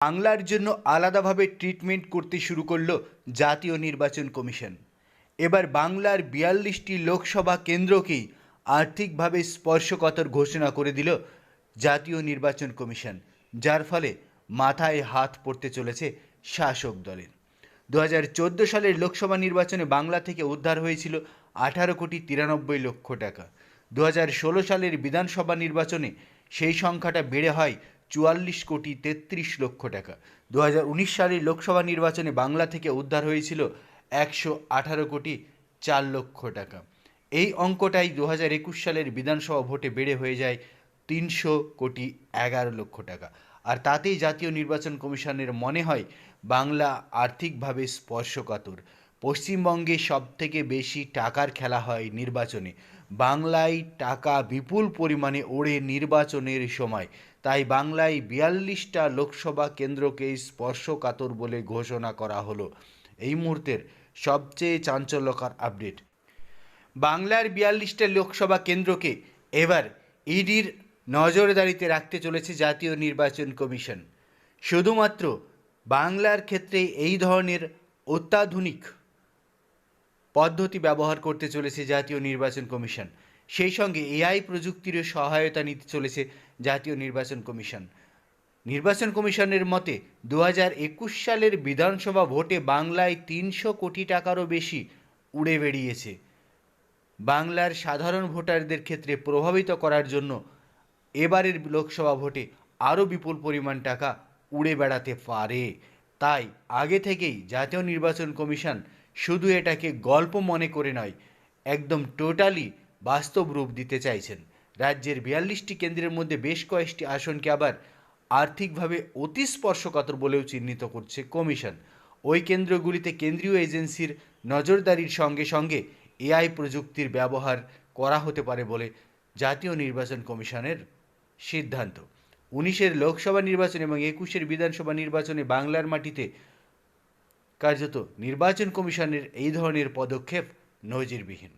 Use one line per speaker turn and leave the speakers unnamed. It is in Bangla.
বাংলার জন্য আলাদাভাবে ট্রিটমেন্ট করতে শুরু করল জাতীয় নির্বাচন কমিশন। এবার বাংলার বিয়াল্লিশটি লোকসভা কেন্দ্রকেই আর্থিকভাবে স্পর্শকাতর ঘোষণা করে দিল জাতীয় নির্বাচন কমিশন, যার ফলে মাথায় হাত পড়তে চলেছে শাসক দলের। দু হাজার চোদ্দ সালের লোকসভা নির্বাচনে বাংলা থেকে উদ্ধার হয়েছিল আঠারো কোটি তিরানব্বই লক্ষ টাকা। দু সালের বিধানসভা নির্বাচনে সেই সংখ্যাটা বেড়ে হয় চুয়াল্লিশ কোটি তেত্রিশ লক্ষ টাকা। দু হাজার উনিশ সালের লোকসভা নির্বাচনে বাংলা থেকে উদ্ধার হয়েছিল একশো আঠারো কোটি চার লক্ষ টাকা। এই অঙ্কটাই দু হাজার একুশ সালের বিধানসভা ভোটে বেড়ে হয়ে যায় তিনশো কোটি এগারো লক্ষ টাকা। আর তাতেই জাতীয় নির্বাচন কমিশনের মনে হয়, বাংলা আর্থিকভাবে স্পর্শকাতর। পশ্চিমবঙ্গে সবথেকে বেশি টাকার খেলা হয় নির্বাচনে। বাংলায় টাকা বিপুল পরিমাণে ওড়ে নির্বাচনের সময়। তাই বাংলায় বিয়াল্লিশটা লোকসভা কেন্দ্রকে স্পর্শকাতর বলে ঘোষণা করা হলো। এই মুহূর্তের সবচেয়ে চাঞ্চল্যকর আপডেট। বাংলার বিয়াল্লিশটা লোকসভা কেন্দ্রকে এবার ইডির নজরদারিতে রাখতে চলেছে জাতীয় নির্বাচন কমিশন। শুধুমাত্র বাংলার ক্ষেত্রে এই ধরনের অত্যাধুনিক পদ্ধতি ব্যবহার করতে চলেছে জাতীয় নির্বাচন কমিশন। সেই সঙ্গে এআই প্রযুক্তিরও সহায়তা নিতে চলেছে জাতীয় নির্বাচন কমিশন। নির্বাচন কমিশনের মতে দু সালের বিধানসভা ভোটে বাংলায় তিনশো কোটি টাকারও বেশি উড়ে বেরিয়েছে বাংলার সাধারণ ভোটারদের ক্ষেত্রে প্রভাবিত করার জন্য এবারের লোকসভা ভোটে আরও বিপুল পরিমাণ টাকা উড়ে বেড়াতে পারে। তাই আগে থেকেই জাতীয় নির্বাচন কমিশন শুধু এটাকে গল্প মনে করে নয়, একদম টোটালি বাস্তব রূপ দিতে চাইছেন। রাজ্যের বিয়াল্লিশটি কেন্দ্রের মধ্যে বেশ কয়েকটি আসনকে আবার আর্থিকভাবে অতি স্পর্শকাতর বলেও চিহ্নিত করছে কমিশন। ওই কেন্দ্রগুলিতে কেন্দ্রীয় এজেন্সির নজরদারির সঙ্গে সঙ্গে এআই প্রযুক্তির ব্যবহার করা হতে পারে বলে জাতীয় নির্বাচন কমিশনের সিদ্ধান্ত। উনিশের লোকসভা নির্বাচন এবং একুশের বিধানসভা নির্বাচনে বাংলার মাটিতে কার্যত নির্বাচন কমিশনের এই ধরনের পদক্ষেপ নজিরবিহীন।